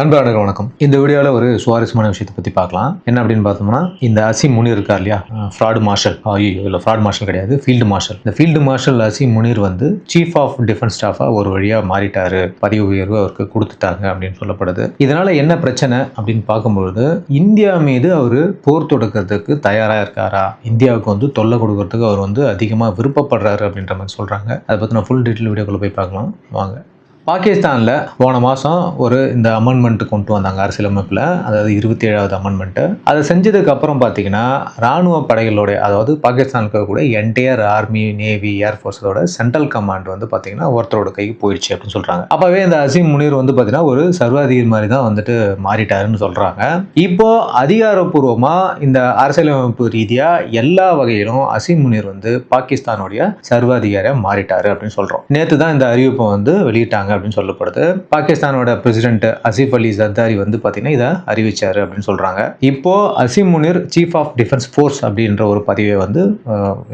நண்பர்களுக்கு வணக்கம். இந்த வீடியோவில் ஒரு சுவாரஸ்யமான விஷயத்தை பற்றி பார்க்கலாம். என்ன அப்படின்னு பார்த்தோம்னா இந்த அசீம் முனிர் இருக்கார் இல்லையா? ஃப்ராடு மார்ஷல் ஐயோ இல்லை ஃப்ராட் மார்ஷல் கிடையாது. ஃபீல்டு மார்ஷல் இந்த ஃபீல்டு மார்ஷல் அசீம் முனிர் வந்து சீஃப் ஆஃப் டிஃபென்ஸ் ஸ்டாஃபாக ஒரு வழியாக மாறிட்டாரு. பதவி உயர்வு அவருக்கு கொடுத்துட்டாங்க அப்படின்னு சொல்லப்படுது. இதனால் என்ன பிரச்சனை அப்படின்னு பார்க்கும்பொழுது இந்தியா மீது அவர் போர் தொடுக்கிறதுக்கு தயாராக இருக்காரா? இந்தியாவுக்கு வந்து தொல்லை கொடுக்கறதுக்கு அவர் வந்து அதிகமாக விருப்பப்படுறாரு அப்படின்ற மாதிரி சொல்கிறாங்க அதை பற்றின ஃபுல் டீட்டெயில் வீடியோக்குள்ளே போய் பார்க்கலாம். வாங்க. பாகிஸ்தானில் போன மாதம் ஒரு இந்த அமெண்ட்மெண்ட் கொண்டு வந்தாங்க அரசியலமைப்பில் அதாவது இருபத்தி ஏழாவது அமெண்ட்மெண்ட்டு அதை செஞ்சதுக்கு அப்புறம் பார்த்தீங்கன்னா ராணுவ படைகளோடைய அதாவது பாகிஸ்தானுக்கு இருக்கக்கூடிய என்டையர் ஆர்மி நேவி ஏர்ஃபோர்ஸோட சென்ட்ரல் கமாண்ட் வந்து பார்த்தீங்கன்னா ஒருத்தரோட கைக்கு போயிடுச்சு அப்படின்னு சொல்கிறாங்க அப்போவே இந்த அசீம் முனீர் வந்து பார்த்தீங்கன்னா ஒரு சர்வாதிகாரி மாதிரி தான் வந்துட்டு மாறிட்டாருன்னு சொல்கிறாங்க இப்போ அதிகாரப்பூர்வமாக இந்த அரசியலமைப்பு ரீதியாக எல்லா வகையிலும் அசீம் முனீர் வந்து பாகிஸ்தானுடைய சர்வாதிகாரியாக மாறிட்டாரு அப்படின்னு சொல்கிறோம் நேற்று தான் இந்த அறிவிப்பை வந்து வெளியிட்டாங்க. அப்படின்னு சொல்லப்படுது. பாகிஸ்தானோட பிரசிடென்ட் அசிஃப் அலி ஜர்தாரி வந்து பார்த்தீங்கன்னா இதை அறிவிச்சாரு அப்படின்னு சொல்றாங்க. இப்போ Asim Munir chief of defence force அப்படின்ற ஒரு பதவியை வந்து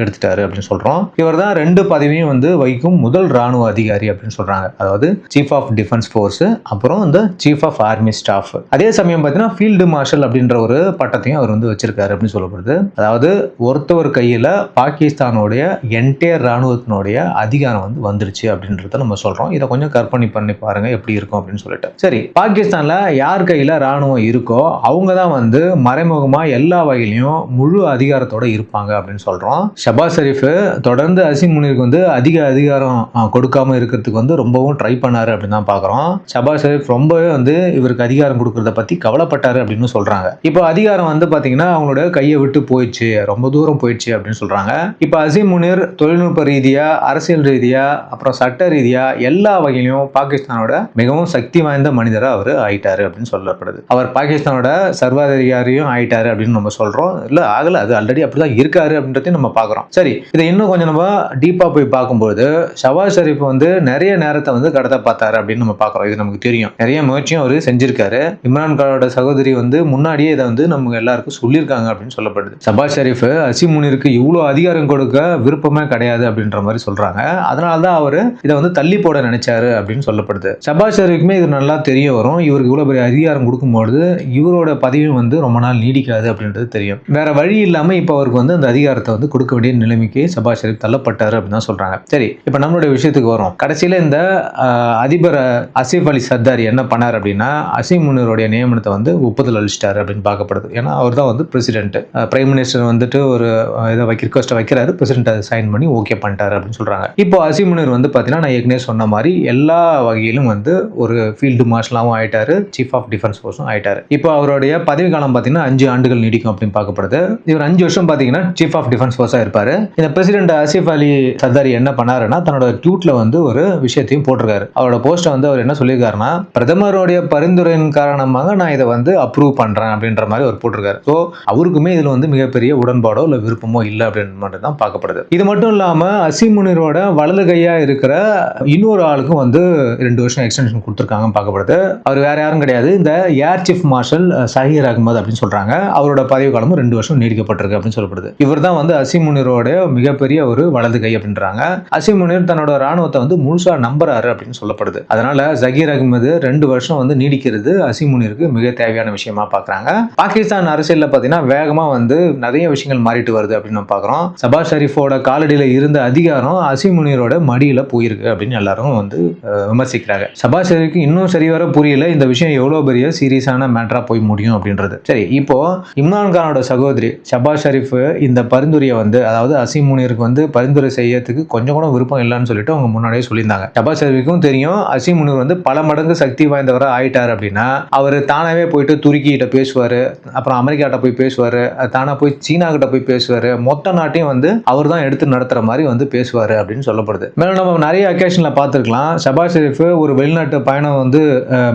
எடுத்துட்டாரு அப்படின்னு சொல்கிறோம் இவர் தான் ரெண்டு பதவியும் வந்து வகிக்கும் முதல் ராணுவ அதிகாரி அப்படின்னு சொல்கிறாங்க அதாவது சீஃப் ஆஃப் டிஃபென்ஸ் ஃபோர்ஸ் அப்புறம் இந்த சீஃப் ஆஃப் ஆர்மி ஸ்டாஃப் அதே சமயம் பார்த்தீங்கன்னா ஃபீல்டு மார்ஷல் அப்படின்ற ஒரு பட்டத்தையும் அவர் வந்து வச்சிருக்காரு அப்படின்னு சொல்லப்படுது. அதாவது ஒருத்தவர் கையில் பாகிஸ்தானோடைய என்டையர் ராணுவத்தினுடைய அதிகாரம் வந்து வந்துருச்சு அப்படின்றத நம்ம சொல்கிறோம் இதை கொஞ்சம் கற்பனை பண்ணி பாருங்க எப்படி இருக்கும் அப்படின்னு சொல்லிட்டு. சரி பாகிஸ்தான்ல யார் கையில ராணுவம் இருக்கோ அவங்க தான் வந்து மறைமுகமா எல்லா வகையிலையும் முழு அதிகாரத்தோட இருப்பாங்க அப்படின்னு சொல்றோம். ஷபாஸ் ஷெரீஃப் தொடர்ந்து அசிம் முனிருக்கு வந்து அதிக அதிகாரம் கொடுக்காம இருக்கிறதுக்கு வந்து ரொம்பவும் ட்ரை பண்ணாரு அப்படின்னு தான் பாக்குறோம். ஷபாஸ் ஷெரீஃப் ரொம்பவே வந்து இவருக்கு அதிகாரம் கொடுக்கறத பத்தி கவலைப்பட்டாரு அப்படின்னு சொல்றாங்க. இப்போ அதிகாரம் வந்து பாத்தீங்கன்னா அவங்களோட கையை விட்டு போயிடுச்சு ரொம்ப தூரம் போயிடுச்சு அப்படின்னு சொல்றாங்க. இப்போ அசிம் முனீர் தொழில்நுட்ப ரீதியா அரசியல் ரீதியா அப்புறம் சட்ட ரீதியா எல்லா வகையிலும் பாகிஸ்தானோட மிகவும் சக்தி வாய்ந்த மனிதராக அவர் ஆயிட்டாரு அப்படின்னு சொல்லப்படுது. அவர் பாகிஸ்தானோட சர்வாதிகாரியும் ஆயிட்டாரு அப்படின்னு நம்ம சொல்றோம். இல்ல ஆகல. அது ஆல்ரெடி அப்படிதான் இருக்காரு அப்படின்றதையும் நம்ம பார்க்குறோம். சரி இதை இன்னும் கொஞ்சம் நம்ம டீப்பா போய் பார்க்கும்போது ஷவாஸ் ஷெரீப் வந்து நிறைய நேரத்தை வந்து கடத்த பார்த்தாரு அப்படின்னு நம்ம பார்க்குறோம். இது நமக்கு தெரியும். நிறைய முயற்சியும் அவர் செஞ்சிருக்காரு. இம்ரான் கானோட சகோதரி வந்து முன்னாடியே இதை வந்து நம்ம எல்லாருக்கும் சொல்லியிருக்காங்க அப்படின்னு சொல்லப்படுது. ஷபாஸ் ஷெரீஃப் அசீம் முனிருக்கு இவ்வளோ அதிகாரம் கொடுக்க விருப்பமே கிடையாது அப்படின்ற மாதிரி சொல்றாங்க. அதனால தான் அவர் இதை வந்து தள்ளி போட நினைச்சாரு அப்படின்னு சொல்லப்படுது. ஷபாஸ் ஷெரீஃப்க்குமே இது நல்லா தெரிய வரும். இவருக்கு இவ்வளோ பெரிய அதிகாரம் கொடுக்கும்பொழுது இவரோட பதவியும் வந்து ரொம்ப நாள் நீடிக்காது அப்படின்றது தெரியும். வேற வழி இல்லாமல் இப்போ அவருக்கு வந்து அந்த அதிகாரத்தை வந்து கொடுக்க வேண்டிய நிலைமைக்கு ஷபாஸ் ஷெரீஃப் தள்ளப்பட்டார் அப்படின்னு தான் சொல்கிறாங்க சரி இப்போ நம்மளுடைய விஷயத்துக்கு வரும். கடைசியில இந்த அதிபர் அசீஃப் அலி சர்தாரி என்ன பண்ணார் அப்படின்னா அசீம் முன்னருடைய நியமனத்தை வந்து ஒப்புதல் அளிச்சிட்டாரு அப்படின்னு பார்க்கப்படுது. ஏன்னா அவர் தான் வந்து பிரசிடென்ட் பிரைம் மினிஸ்டர் வந்துட்டு ஒரு இதை வைக்க ரிக்வஸ்ட்டை வைக்கிறாரு. பிரசிடென்ட் அதை சைன் பண்ணி ஓகே பண்ணிட்டாரு அப்படின்னு சொல்கிறாங்க இப்போ அசீம் முன்னர் வந்து பார்த்தீங்கன்னா நான் ஏற்கனவே சொன்ன மாதிரி எல்லா எல்லா வகையிலும் வந்து ஒரு ஃபீல்டு மார்ஷலாகவும் ஆயிட்டாரு சீஃப் ஆஃப் டிஃபென்ஸ் ஃபோர்ஸும் ஆயிட்டாரு. இப்போ அவருடைய பதவி காலம் பார்த்தீங்கன்னா அஞ்சு ஆண்டுகள் நீடிக்கும் அப்படின்னு பார்க்கப்படுது. இவர் அஞ்சு வருஷம் பார்த்தீங்கன்னா சீஃப் ஆஃப் டிஃபென்ஸ் ஃபோர்ஸாக இருப்பார். இந்த பிரசிடென்ட் ஆசிஃப் அலி சர்தாரி என்ன பண்ணாருன்னா தன்னோட ட்வீட்ல வந்து ஒரு விஷயத்தையும் போட்டிருக்காரு. அவரோட போஸ்ட்டை வந்து அவர் என்ன சொல்லியிருக்காருன்னா பிரதமருடைய பரிந்துரையின் காரணமாக நான் இதை வந்து அப்ரூவ் பண்ணுறேன் அப்படின்ற மாதிரி அவர் போட்டிருக்காரு. ஸோ அவருக்குமே இதில் வந்து மிகப்பெரிய உடன்பாடோ இல்லை விருப்பமோ இல்லை அப்படின்னு மட்டும் தான் பார்க்கப்படுது. இது மட்டும் இல்லாமல் அசிமுனிரோட வலது கையாக இருக்கிற இன்னொரு ஆளுக்கும் வந்து ரெண்டு வருஷம் எக்ஸ்டென்ஷன் கொடுத்துருக்காங்க பார்க்கப்படுது. அவர் வேற யாரும் கிடையாது. இந்த air chief marshal Zaheer Ahmed அப்படின்னு சொல்றாங்க. அவரோட பதவி காலமும் ரெண்டு வருஷம் நீடிக்கப்பட்டிருக்கு அப்படின்னு சொல்லப்படுது. இவர் தான் வந்து அசீம் முனிரோட மிகப்பெரிய ஒரு வலது கை அப்படின்றாங்க. அசீம் முனிர் தன்னோட ராணுவத்தை வந்து முழுசா நம்புறாரு அப்படின்னு சொல்லப்படுது. அதனால ஜகீர் அகமது ரெண்டு வருஷம் வந்து நீடிக்கிறது அசிமுனிருக்கு முனிருக்கு மிக தேவையான விஷயமா பாக்குறாங்க. பாகிஸ்தான் அரசியல்ல பார்த்தீங்கன்னா வேகமா வந்து நிறைய விஷயங்கள் மாறிட்டு வருது அப்படின்னு நம்ம பார்க்குறோம் சபா ஷரீஃபோட காலடியில இருந்த அதிகாரம் அசிமுனியரோட முனிரோட மடியில போயிருக்கு அப்படின்னு எல்லாரும் வந்து விமர்சிக்கிறாங்க. சபாஷருக்கு இன்னும் சரி வர புரியல. இந்த விஷயம் எவ்வளவு பெரிய சீரியஸான மேட்டரா போய் முடியும் அப்படின்றது. சரி இப்போ இம்ரான் கானோட சகோதரி ஷபாஸ் ஷரீஃப் இந்த பரிந்துரையை வந்து அதாவது அசீம் முனிருக்கு வந்து பரிந்துரை செய்யறதுக்கு கொஞ்சம் கூட விருப்பம் இல்லைன்னு சொல்லிட்டு அவங்க முன்னாடியே சொல்லியிருந்தாங்க. ஷபாஸ் ஷரீஃப்க்கும் தெரியும் அசீம் முனிர் வந்து பல மடங்கு சக்தி வாய்ந்தவராக ஆயிட்டார் அப்படின்னா அவர் தானாவே போயிட்டு துருக்கிகிட்ட பேசுவார் அப்புறம் அமெரிக்காட்ட போய் பேசுவார் தானா போய் சீனா கிட்ட போய் பேசுவார் மொத்த நாட்டையும் வந்து அவர் தான் எடுத்து நடத்துற மாதிரி வந்து பேசுவார் அப்படின்னு சொல்லப்படுது. மேலும் நம்ம நிறைய அக்கேஷனில் பார்த்துருக்கலாம். ஷபாஸ் ஷெரீஃப் ஒரு வெளிநாட்டு பயணம் வந்து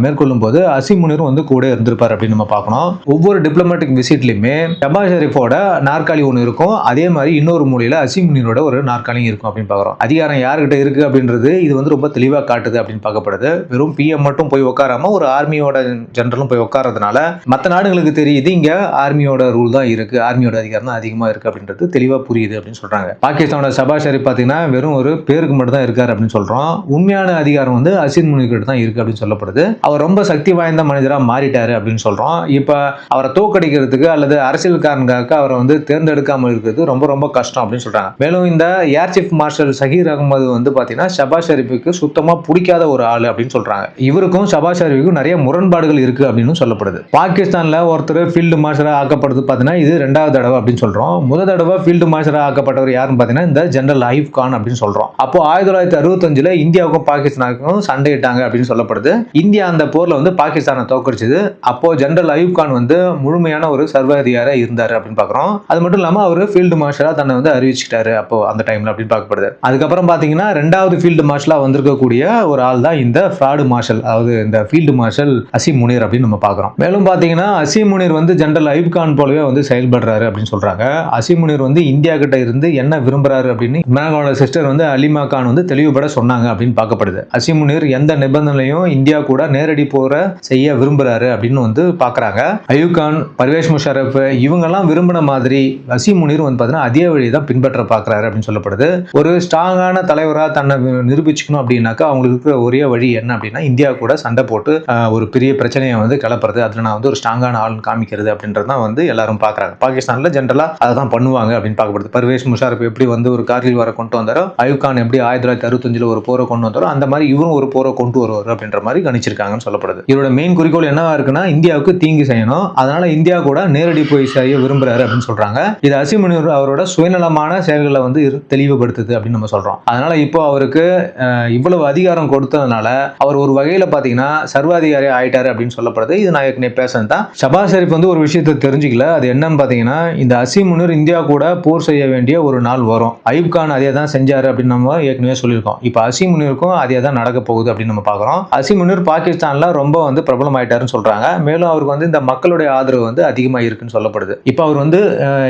மேற்கொள்ளும் போது அசீம் முனிரும் வந்து கூட இருந்திருப்பார் அப்படின்னு நம்ம பார்க்கணும். ஒவ்வொரு டிப்ளமேட்டிக் விசிட்லையுமே நவாஸ் ஷெரீஃபோட நாற்காலி ஒன்று இருக்கும். அதே மாதிரி இன்னொரு மூலையில் அசீம் முனிரோட ஒரு நாற்காலியும் இருக்கும் அப்படின்னு பார்க்குறோம். அதிகாரம் யார்கிட்ட இருக்கு அப்படின்றது இது வந்து ரொம்ப தெளிவாக காட்டுது அப்படின்னு பார்க்கப்படுது. வெறும் பிஎம் மட்டும் போய் உட்காராம ஒரு ஆர்மியோட ஜெனரலும் போய் உட்காரதுனால மற்ற நாடுகளுக்கு தெரியுது இங்கே ஆர்மியோட ரூல் தான் இருக்கு ஆர்மியோட அதிகாரம் தான் அதிகமாக இருக்கு அப்படின்றது தெளிவாக புரியுது அப்படின்னு சொல்கிறாங்க பாகிஸ்தானோட சபா ஷெரீப் பார்த்தீங்கன்னா வெறும் ஒரு பேருக்கு மட்டும் தான் இருக்காரு அப்படின்னு சொல்கிறோம் உண்மையான அதிகாரம் அதிகாரம் வந்து அசின் முனிகிட்ட தான் இருக்கு அப்படின்னு சொல்லப்படுது. அவர் ரொம்ப சக்தி வாய்ந்த மனிதராக மாறிட்டாரு அப்படின்னு சொல்றோம். இப்போ அவரை தோக்கடிக்கிறதுக்கு அல்லது அரசியல்காரனுக்காக அவரை வந்து தேர்ந்தெடுக்காமல் இருக்கிறது ரொம்ப ரொம்ப கஷ்டம் அப்படின்னு சொல்றாங்க. மேலும் இந்த air chief marshal Zaheer Ahmed வந்து பாத்தீங்கன்னா ஷபாஸ் ஷெரீஃபுக்கு சுத்தமா பிடிக்காத ஒரு ஆள் அப்படின்னு சொல்றாங்க. இவருக்கும் ஷபாஸ் ஷெரீஃபுக்கும் நிறைய முரண்பாடுகள் இருக்கு அப்படின்னு சொல்லப்படுது. பாகிஸ்தான்ல ஒருத்தர் ஃபீல்டு மார்ஷலாக ஆக்கப்படுறது பாத்தீங்கன்னா இது ரெண்டாவது தடவை அப்படின்னு சொல்றோம். முதல் தடவை ஃபீல்டு மார்ஷலாக ஆக்கப்பட்டவர் யாருன்னு பாத்தீங்கன்னா இந்த ஜெனரல் ஐஃப் கான் அப்படின்னு சொல்றோம். அப்போ ஆயிரத்தி தொள்ளாயிரத்தி அறுபத்தஞ்சுல இந்தியாவுக்கும் பாகிஸ்தான் பாகிஸ்தானுக்கும் சண்டையிட்டாங்க அப்படின்னு சொல்லப்படுது. இந்தியா அந்த போர்ல வந்து பாகிஸ்தானை தோக்கடிச்சது. அப்போ ஜெனரல் அயூப் கான் வந்து முழுமையான ஒரு சர்வாதிகாரா இருந்தாரு அப்படின்னு பாக்குறோம். அது மட்டும் இல்லாம அவர் ஃபீல்டு மார்ஷலா தன்னை வந்து அறிவிச்சுக்கிட்டாரு அப்போ அந்த டைம்ல அப்படின்னு பார்க்கப்படுது. அதுக்கப்புறம் பாத்தீங்கன்னா ரெண்டாவது ஃபீல்டு மார்ஷலா வந்திருக்கக்கூடிய ஒரு ஆள் தான் இந்த ஃப்ராடு மார்ஷல் அதாவது இந்த ஃபீல்டு மார்ஷல் அசீம் முனீர் அப்படின்னு நம்ம பார்க்குறோம் மேலும் பார்த்தீங்கன்னா அசீம் முனீர் வந்து ஜெனரல் அயூப் கான் போலவே வந்து செயல்படுறாரு அப்படின்னு சொல்றாங்க. அசீம் முனீர் வந்து இந்தியா கிட்ட இருந்து என்ன விரும்புறாரு அப்படின்னு இம்ரான் சிஸ்டர் வந்து அலிமா கான் வந்து தெளிவுபட சொன்னாங்க அப்படின்னு பார்க்கப்படுது. அசிமுனிர் எந்த நிபந்தனையும் இந்தியா கூட நேரடி போற செய்ய விரும்புறாரு அப்படின்னு வந்து பாக்குறாங்க. அயூப் கான் பர்வேஷ் முஷரப் இவங்கெல்லாம் விரும்பின மாதிரி அசீம் வந்து பார்த்தீங்கன்னா அதே வழி தான் பின்பற்ற பார்க்கறாரு அப்படின்னு சொல்லப்படுது. ஒரு ஸ்ட்ராங்கான தலைவராக தன்னை நிரூபிச்சுக்கணும் அப்படின்னாக்கா அவங்களுக்கு இருக்கிற ஒரே வழி என்ன அப்படின்னா இந்தியா கூட சண்டை போட்டு ஒரு பெரிய பிரச்சனையை வந்து கிளப்புறது. அதில் நான் வந்து ஒரு ஸ்ட்ராங்கான ஆள் காமிக்கிறது அப்படின்றது தான் வந்து எல்லாரும் பார்க்குறாங்க பாகிஸ்தானில் ஜென்ரலாக அதை தான் பண்ணுவாங்க அப்படின்னு பார்க்கப்படுது. பர்வேஷ் முஷாரப் எப்படி வந்து ஒரு கார்கில் வர கொண்டு வந்தாரோ அயூப் கான் எப்படி ஆயிரத்தி தொள்ளாயிரத்தி அறுபத்தஞ்சில் ஒரு போரை கொண்டு வந்தாரோ அந்த மாதிரி இவரும் ஒரு போரை கொண்டு வருவார் அப்படின்ற மாதிரி கணிச்சிருக்காங்கன்னு சொல்லப்படுது. இவரோட மெயின் குறிக்கோள் என்னவா இருக்குன்னா இந்தியாவுக்கு தீங்கு செய்யணும். அதனால இந்தியா கூட நேரடி போய் செய்ய விரும்புறாரு அப்படின்னு சொல்றாங்க. இது அசிமுனிவர் அவரோட சுயநலமான செயல்களை வந்து தெளிவுபடுத்துது அப்படின்னு நம்ம சொல்றோம். அதனால இப்போ அவருக்கு இவ்வளவு அதிகாரம் கொடுத்ததுனால அவர் ஒரு வகையில பாத்தீங்கன்னா சர்வாதிகாரி ஆயிட்டாரு அப்படின்னு சொல்லப்படுது. இது நான் ஏற்கனவே பேசுனது தான். ஷபாஸ் ஷெரீப் வந்து ஒரு விஷயத்தை தெரிஞ்சுக்கல. அது என்னன்னு பாத்தீங்கன்னா இந்த அசீம் இந்தியா கூட போர் செய்ய வேண்டிய ஒரு நாள் வரும். ஐப் கான் அதே தான் செஞ்சாரு அப்படின்னு நம்ம ஏற்கனவே சொல்லியிருக்கோம். இப்போ அசீம் முனிருக்கும் அதே தான் நடக்க போகுது அப்படின்னு நம்ம பார்க்குறோம். அசி முன்னூர் பாகிஸ்தான்ல ரொம்ப வந்து பிரபலம் ஆயிட்டாருன்னு சொல்றாங்க. மேலும் அவருக்கு வந்து இந்த மக்களுடைய ஆதரவு வந்து அதிகமாக இருக்குன்னு சொல்லப்படுது. இப்போ அவர் வந்து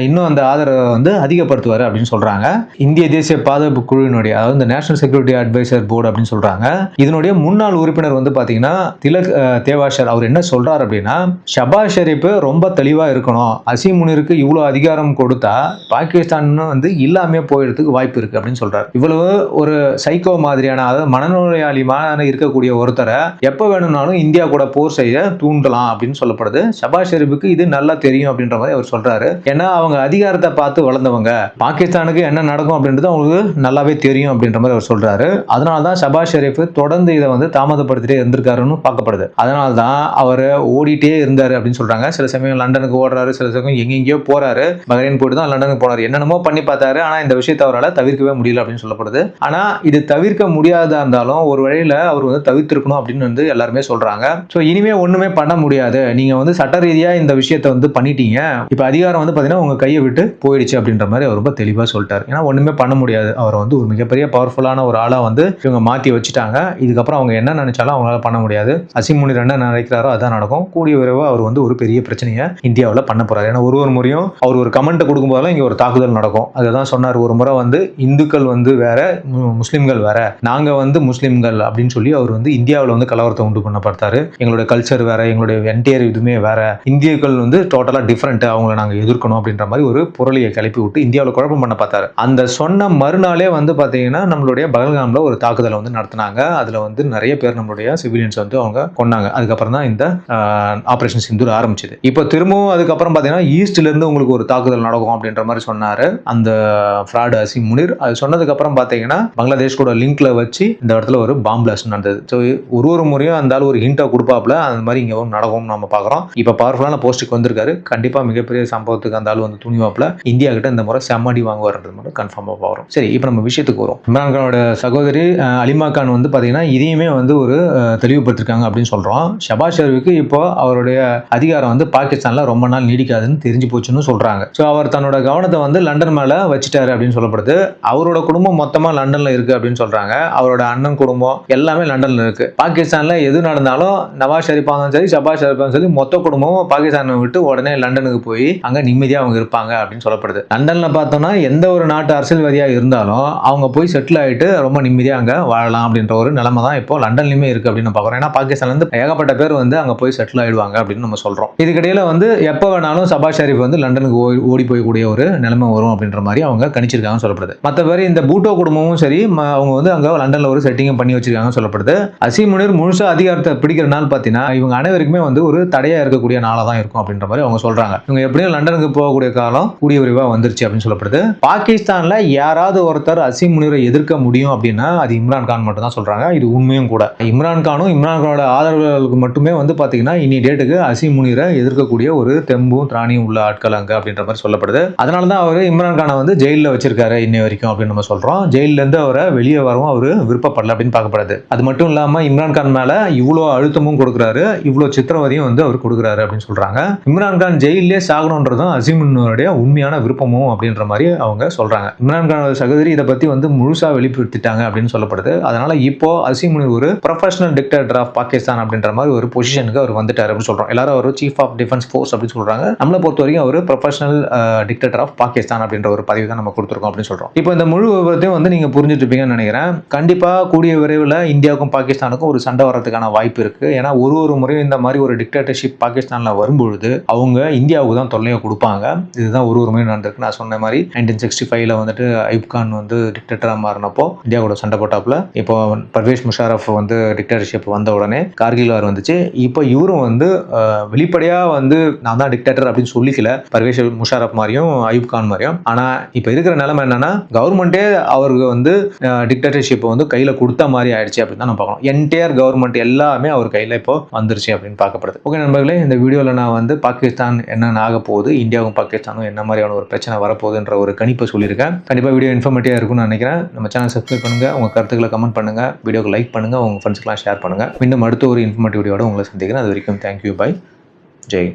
இன்னும் அந்த ஆதரவை வந்து அதிகப்படுத்துவார் அப்படின்னு சொல்றாங்க. இந்திய தேசிய பாதுகாப்பு குழுவினுடைய அதாவது இந்த நேஷனல் செக்யூரிட்டி அட்வைசர் போர்டு அப்படின்னு சொல்றாங்க. இதனுடைய முன்னாள் உறுப்பினர் வந்து பாத்தீங்கன்னா திலக் தேவாஷர். அவர் என்ன சொல்றாரு அப்படின்னா ஷபாஸ் ஷெரீப் ரொம்ப தெளிவா இருக்கணும். அசீம் முனிருக்கு இவ்வளவு அதிகாரம் கொடுத்தா பாகிஸ்தான் வந்து இல்லாமே போயிடுறதுக்கு வாய்ப்பு இருக்கு அப்படின்னு சொல்றாரு. இவ்வளவு ஒரு சைக்கோ மாதிரியான அதாவது மனநோயாளிமான இருக்கக்கூடிய ஒருத்தரை எப்போ வேணும்னாலும் இந்தியா கூட போர் செய்ய தூண்டலாம் அப்படின்னு சொல்லப்படுது. ஷபாஸ் ஷெரீஃபுக்கு இது நல்லா தெரியும் அப்படின்ற மாதிரி அவர் சொல்றாரு. ஏன்னா அவங்க அதிகாரத்தை பார்த்து வளர்ந்தவங்க. பாகிஸ்தானுக்கு என்ன நடக்கும் அப்படின்றது அவங்களுக்கு நல்லாவே தெரியும் அப்படின்ற மாதிரி அவர் சொல்றாரு. அதனால தான் ஷபாஸ் ஷெரீஃப் தொடர்ந்து இதை வந்து தாமதப்படுத்திட்டே இருந்திருக்காருன்னு பார்க்கப்படுது. அதனால தான் அவர் ஓடிட்டே இருந்தாரு அப்படின்னு சொல்றாங்க. சில சமயம் லண்டனுக்கு ஓடுறாரு சில சமயம் எங்கெங்கேயோ போறாரு. பஹ்ரைன் போயிட்டு தான் லண்டனுக்கு போனாரு. என்னென்னமோ பண்ணி பார்த்தாரு. ஆனா இந்த விஷயத்தை அவரால் தவிர்க்கவே முடியல அப்படின்னு சொல்லப்படுது. ஆனா இது தவிர்க்க முடியாதா இருந்தாலும் ஒரு வழியில அவர் வந்து தவிர்த்திருக்கணும் அப்படின்னு வந்து எல்லாருமே சொல்றாங்க. ஸோ இனிமே ஒண்ணுமே பண்ண முடியாது. நீங்க வந்து சட்ட ரீதியா இந்த விஷயத்தை வந்து பண்ணிட்டீங்க. இப்போ அதிகாரம் வந்து பாத்தீங்கன்னா உங்க கையை விட்டு போயிடுச்சு அப்படின்ற மாதிரி அவர் ரொம்ப தெளிவா சொல்லிட்டார். ஏன்னா ஒண்ணுமே பண்ண முடியாது. அவர் வந்து ஒரு மிகப்பெரிய பவர்ஃபுல்லான ஒரு ஆளாக வந்து இவங்க மாத்தி வச்சுட்டாங்க. இதுக்கப்புறம் அவங்க என்ன நினைச்சாலும் அவங்களால பண்ண முடியாது. அசிமுனி என்ன நினைக்கிறாரோ அதான் நடக்கும். கூடிய விரைவாக அவர் வந்து ஒரு பெரிய பிரச்சனையை இந்தியாவில் பண்ண போறாரு. ஏன்னா ஒரு ஒரு முறையும் அவர் ஒரு கமெண்ட் கொடுக்கும்போதெல்லாம் இங்கே ஒரு தாக்குதல் நடக்கும். அதுதான் சொன்னார். ஒரு முறை வந்து இந்துக்கள் வந்து வேற முஸ்லீம்கள் வேற. நாங்க வந்து முஸ்லீம் முஸ்லீம்கள் அப்படின்னு சொல்லி அவர் வந்து இந்தியாவில் வந்து கலவரத்தை உண்டு பண்ண பார்த்தாரு. எங்களுடைய கல்ச்சர் வேற எங்களுடைய என்டையர் இதுவுமே வேற. இந்தியர்கள் வந்து டோட்டலாக டிஃப்ரெண்ட் அவங்கள நாங்கள் எதிர்க்கணும் அப்படின்ற மாதிரி ஒரு புரளியை கிளப்பி விட்டு இந்தியாவில் குழப்பம் பண்ண பார்த்தாரு. அந்த சொன்ன மறுநாளே வந்து பார்த்தீங்கன்னா நம்மளுடைய பகல்காமில் ஒரு தாக்குதலை வந்து நடத்தினாங்க. அதில் வந்து நிறைய பேர் நம்மளுடைய சிவிலியன்ஸ் வந்து அவங்க கொன்னாங்க. அதுக்கப்புறம் தான் இந்த ஆப்ரேஷன் சிந்தூர் ஆரம்பிச்சது. இப்போ திரும்பவும் அதுக்கப்புறம் பார்த்தீங்கன்னா ஈஸ்ட்லேருந்து உங்களுக்கு ஒரு தாக்குதல் நடக்கும் அப்படின்ற மாதிரி சொன்னாரு. அந்த ஃப்ராடு அசிம் முனிர். அது சொன்னதுக்கப்புறம் பார்த்தீங்கன்னா பங்களாதேஷ் கூட லிங்க்ல வச்சு இந்த இடத்துல ஒரு பாம் பிளாஸ்ட் நடந்தது. ஸோ ஒரு ஒரு முறையும் அந்த ஆள் ஒரு ஹிண்டை கொடுப்பாப்ல அந்த மாதிரி இங்கே நடக்கும்னு நம்ம பார்க்குறோம். இப்போ பவர்ஃபுல்லான போஸ்ட்டுக்கு வந்திருக்காரு. கண்டிப்பாக மிகப்பெரிய சம்பவத்துக்கு அந்த ஆள் வந்து துணிவாப்பில். இந்தியா கிட்ட இந்த முறை செம்மடி வாங்குவார்ன்றது மட்டும் கன்ஃபார்மாக பார்க்குறோம். சரி இப்போ நம்ம விஷயத்துக்கு வரும் இம்ரான் கானோட சகோதரி அலிமா கான் வந்து பார்த்தீங்கன்னா இதையுமே வந்து ஒரு தெளிவுபடுத்திருக்காங்க அப்படின்னு சொல்கிறோம் ஷபாஸ் ஷெரீஃபுக்கு இப்போ அவருடைய அதிகாரம் வந்து பாகிஸ்தானில் ரொம்ப நாள் நீடிக்காதுன்னு தெரிஞ்சு போச்சுன்னு சொல்கிறாங்க ஸோ அவர் தன்னோட கவனத்தை வந்து லண்டன் மேலே வச்சுட்டாரு அப்படின்னு சொல்லப்படுது. அவரோட குடும்பம் மொத்தமாக லண்டனில் இருக்குது அப்படின்னு சொல்கிறாங்க அவரோட அண்ணன் குடும்பம் எல்லாமே லண்டனில் இருக்குது பாகிஸ்தானில் எது நடந்தாலும் நவாஸ் ஷெரீஃபா இருந்தாலும் சரி ஷபாஸ் ஷெரீஃபா சரி மொத்த குடும்பமும் பாகிஸ்தானை விட்டு உடனே லண்டனுக்கு போய் அங்கே நிம்மதியாக அவங்க இருப்பாங்க அப்படின்னு சொல்லப்படுது. லண்டனில் பார்த்தோம்னா எந்த ஒரு நாட்டு அரசியல்வாதியாக இருந்தாலும் அவங்க போய் செட்டில் ஆகிட்டு ரொம்ப நிம்மதியாக அங்கே வாழலாம் அப்படின்ற ஒரு நிலைமை தான் இப்போ லண்டன்லயுமே இருக்குது அப்படின்னு பார்க்குறோம். ஏன்னா பாகிஸ்தான்லேருந்து ஏகப்பட்ட பேர் வந்து அங்கே போய் செட்டில் ஆயிடுவாங்க அப்படின்னு நம்ம சொல்கிறோம் இதுக்கிடையில் வந்து எப்போ வேணாலும் சபாஸ் ஷெரீஃப் வந்து லண்டனுக்கு ஓடி ஓடி போயக்கூடிய ஒரு நிலைமை வரும் அப்படின்ற மாதிரி அவங்க கணிச்சிருக்காங்கன்னு சொல்லப்படுது. மற்றபடி இந்த பூட்டோ குடும்பமும் சரி அவங்க வந்து அங்கே லண்டனில் ஒரு செட்டிங் நீக்கம் பண்ணி வச்சிருக்காங்கன்னு சொல்லப்படுது. அசீம் முனிர் முழுசா அதிகாரத்தை பிடிக்கிற நாள் பார்த்தீங்கன்னா இவங்க அனைவருக்குமே வந்து ஒரு தடையா இருக்கக்கூடிய நாளாக தான் இருக்கும் அப்படின்ற மாதிரி அவங்க சொல்றாங்க. இவங்க எப்படியும் லண்டனுக்கு போகக்கூடிய காலம் கூடிய விரைவாக வந்துருச்சு அப்படின்னு சொல்லப்படுது. பாகிஸ்தான்ல யாராவது ஒருத்தர் அசீம் முனிரை எதிர்க்க முடியும் அப்படின்னா அது இம்ரான் கான் மட்டும் தான் சொல்றாங்க. இது உண்மையும் கூட. இம்ரான் கானும் இம்ரான் கானோட ஆதரவாளர்களுக்கு மட்டுமே வந்து பாத்தீங்கன்னா இனி டேட்டுக்கு அசீம் முனிரை எதிர்க்கக்கூடிய ஒரு தெம்பும் திராணியும் உள்ள ஆட்கள் அங்க அப்படின்ற மாதிரி சொல்லப்படுது. அதனால தான் அவர் இம்ரான் கானை வந்து ஜெயிலில் வச்சிருக்காரு இன்னை வரைக்கும் அப்படின்னு நம்ம சொல்றோம். ஜெயில்ல இருந்து அவரை வெளியே வரவும் அவர் விருப்பப்படல அப்படின்னு பார்க்கப்படுது. அது மட்டும் இல்லாமல் இம்ரான்கான் மேலே இவ்வளோ அழுத்தமும் கொடுக்குறாரு இவ்வளோ சித்திரவதையும் வந்து அவர் கொடுக்குறாரு அப்படின்னு சொல்கிறாங்க இம்ரான் கான் ஜெயிலே சாகணுன்றதும் அசீமுனுடைய உண்மையான விருப்பமும் அப்படின்ற மாதிரி அவங்க சொல்கிறாங்க இம்ரான்கானோட சகோதரி இதை பற்றி வந்து முழுசாக வெளிப்படுத்திட்டாங்க அப்படின்னு சொல்லப்படுது. அதனால் இப்போ அசீமுனி ஒரு ப்ரொஃபஷனல் டிக்டேட்டர் ஆஃப் பாகிஸ்தான் அப்படின்ற மாதிரி ஒரு பொசிஷனுக்கு அவர் வந்துட்டார் அப்படின்னு சொல்கிறோம் எல்லாரும் அவர் சீஃப் ஆஃப் டிஃபென்ஸ் ஃபோர்ஸ் அப்படின்னு சொல்கிறாங்க நம்மளை பொறுத்த வரைக்கும் அவர் ப்ரொஃபஷனல் டிக்டேட்டர் ஆஃப் பாகிஸ்தான் அப்படின்ற ஒரு பதிவு தான் நம்ம கொடுத்துருக்கோம் அப்படின்னு சொல்கிறோம் இப்போ இந்த முழு விவரத்தையும் வந்து நீங்கள் புரிஞ்சுட்டு இருப்பீங்கன்னு நினைக்கிறேன். கண்டிப்பாக கூடிய விரைவில் இந்தியாவுக்கும் பாகிஸ்தானுக்கும் ஒரு சண்டை வர்றதுக்கான வாய்ப்பு இருக்கு. ஏன்னா ஒரு ஒரு முறையும் இந்த மாதிரி ஒரு டிக்டேட்டர்ஷிப் பாகிஸ்தானில் வரும்பொழுது அவங்க இந்தியாவுக்கு தான் தொல்லையை கொடுப்பாங்க. இதுதான் ஒரு ஒரு முறையும் நடந்திருக்கு. நான் சொன்ன மாதிரி நைன்டீன் சிக்ஸ்டி ஃபைவ்ல வந்துட்டு ஐப் கான் வந்து டிக்டேட்டராக மாறினப்போ இந்தியா கூட சண்டை போட்டாப்புல. இப்போ பர்வேஷ் முஷாரஃப் வந்து டிக்டேட்டர்ஷிப் வந்த உடனே கார்கில் வார் வந்துச்சு. இப்போ இவரும் வந்து வெளிப்படையாக வந்து நான் தான் டிக்டேட்டர் அப்படின்னு சொல்லிக்கல. பர்வேஷ் முஷாரஃப் மாதிரியும் ஐப் கான் மாதிரியும். ஆனால் இப்போ இருக்கிற நிலைமை என்னன்னா கவர்மெண்ட்டே அவருக்கு வந்து டிக்டேட்டர்ஷிப்பை வந்து கையில் கொடுத்த மாதிரி ஆயிடுச்சு அப்படின்னு தான் நம்ம பார்க்கணும். என்டையர் கவர்மெண்ட் எல்லாமே அவர் கையில் இப்போ வந்துருச்சு அப்படின்னு பார்க்கப்படுது. ஓகே நண்பர்களே இந்த வீடியோவில் நான் வந்து பாகிஸ்தான் என்னென்ன ஆக போகுது இந்தியாவும் பாகிஸ்தானும் என்ன மாதிரியான ஒரு பிரச்சனை வரப்போகுதுன்ற ஒரு கணிப்பை சொல்லியிருக்கேன். கண்டிப்பாக வீடியோ இன்ஃபர்மேட்டிவாக இருக்கும்னு நினைக்கிறேன். நம்ம சேனல் சப்ஸ்கிரைப் பண்ணுங்கள் உங்கள் கருத்துக்களை கமெண்ட் பண்ணுங்கள் வீடியோக்கு லைக் பண்ணுங்கள் உங்கள் ஃப்ரெண்ட்ஸ்க்கெலாம் ஷேர் பண்ணுங்கள் மீண்டும் அடுத்த ஒரு இன்ஃபர்மேட்டிவ் வீடியோட உங்களை சந்திக்கிறேன். அது வரைக்கும் தேங்க்யூ பை ஜெய்.